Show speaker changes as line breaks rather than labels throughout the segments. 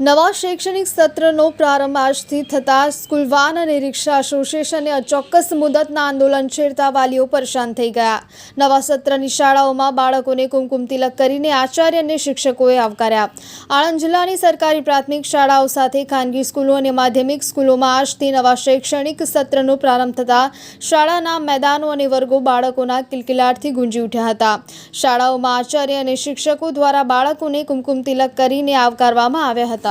નવા શૈક્ષણિક સત્રનો પ્રારંભ આજથી થતાં સ્કૂલ વાન અને રિક્ષા એસોસિએશને અચોક્કસ મુદતના આંદોલન છેડતા વાલીઓ પરેશાન થઈ ગયા. નવા સત્રની શાળાઓમાં બાળકોને કુમકુમ તિલક કરીને આચાર્ય અને શિક્ષકોએ આવકાર્યા. આણંદ જિલ્લાની સરકારી પ્રાથમિક શાળાઓ સાથે ખાનગી સ્કૂલો અને માધ્યમિક સ્કૂલોમાં આજથી નવા શૈક્ષણિક સત્રનો પ્રારંભ થતાં શાળાના મેદાનો અને વર્ગો બાળકોના કિલકિલાટથી ગુંજી ઉઠ્યા હતા. શાળાઓમાં આચાર્ય અને શિક્ષકો દ્વારા બાળકોને કુમકુમ તિલક કરીને આવકારવામાં આવ્યા હતા.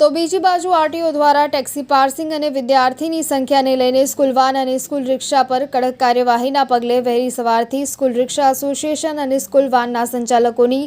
તો બીજી બાજુ આરટીઓ દ્વારા ટેક્સી પાર્સિંગ અને વિદ્યાર્થીની સંખ્યાને લઈને સ્કૂલ વાન અને સ્કૂલ રિક્ષા પર કડક કાર્યવાહીના પગલે વહેલી સવારથી સ્કૂલ રિક્ષા એસોસિએશન અને સ્કૂલ વાનના સંચાલકોની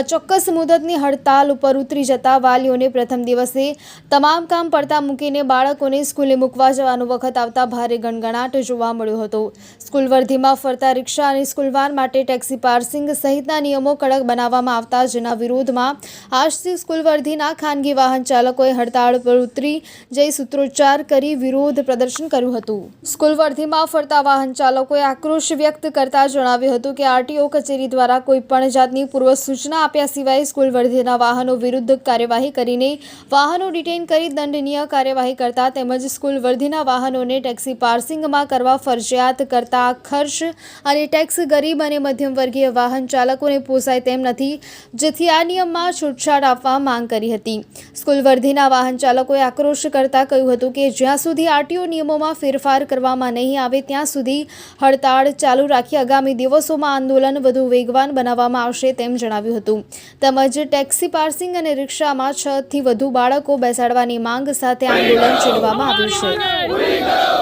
અચોક્કસ મુદતની હડતાલ ઉપર ઉતરી જતા વાલીઓને પ્રથમ દિવસે તમામ કામ પડતા મૂકીને બાળકોને સ્કૂલે મૂકવા જવાનો વખત આવતા ભારે ગણગણાટ જોવા મળ્યો હતો. સ્કૂલ વર્ધીમાં ફરતા રિક્ષા અને સ્કૂલ વાન માટે ટેક્સી પાર્સિંગ સહિતના નિયમો કડક બનાવવામાં આવતા જેના વિરોધમાં આજથી સ્કૂલ વર્ધીના ખાનગી વાહન ચાલકોએ હડતાળ પર ઉતરી જઈ સૂત્રોચ્ચાર કરી વિરોધ પ્રદર્શન કર્યું હતું. સ્કૂલ વર્ધીમાં ફરતા વાહન ચાલકોએ આક્રોશ વ્યક્ત કરતા જણાવ્યું હતું કે આરટીઓ કચેરી દ્વારા કોઈ પણ જાતની પૂર્વ સૂચના આપ્યા સિવાય સ્કૂલ વર્ધીના વાહનો વિરુદ્ધ કાર્યવાહી કરીને વાહનો ડિટેઇન કરી દંડનીય કાર્યવાહી કરતા તેમજ સ્કૂલ વર્ધીના વાહનોને ટેક્સી પાર્સિંગમાં કરવા ફરજિયાત કરતા ખર્ચ અને ટેક્સ ગરીબ અને મધ્યમ વર્ગીય વાહન ચાલકોને પોસાય તેમ નથી, જેથી આ નિયમમાં છૂટછાટ આપવા માંગ કરી હતી. સ્કૂલ વર્ધીના વાહન ચાલકોએ આક્રોશ કરતા કહ્યું હતું કે જ્યાં સુધી આરટીઓ નિયમોમાં ફેરફાર કરવામાં નહીં આવે, ત્યાં સુધી હડતાળ ચાલુ રાખી આગામી દિવસોમાં આંદોલન વધુ વેગવાન બનાવવામાં આવશે તેમ જણાવ્યું હતું. તેમજ ટેક્સી પાર્સિંગ અને રિક્ષામાં છ થી વધુ બાળકો બેસાડવાની માંગ સાથે આંદોલન છેડવામાં આવ્યું છે.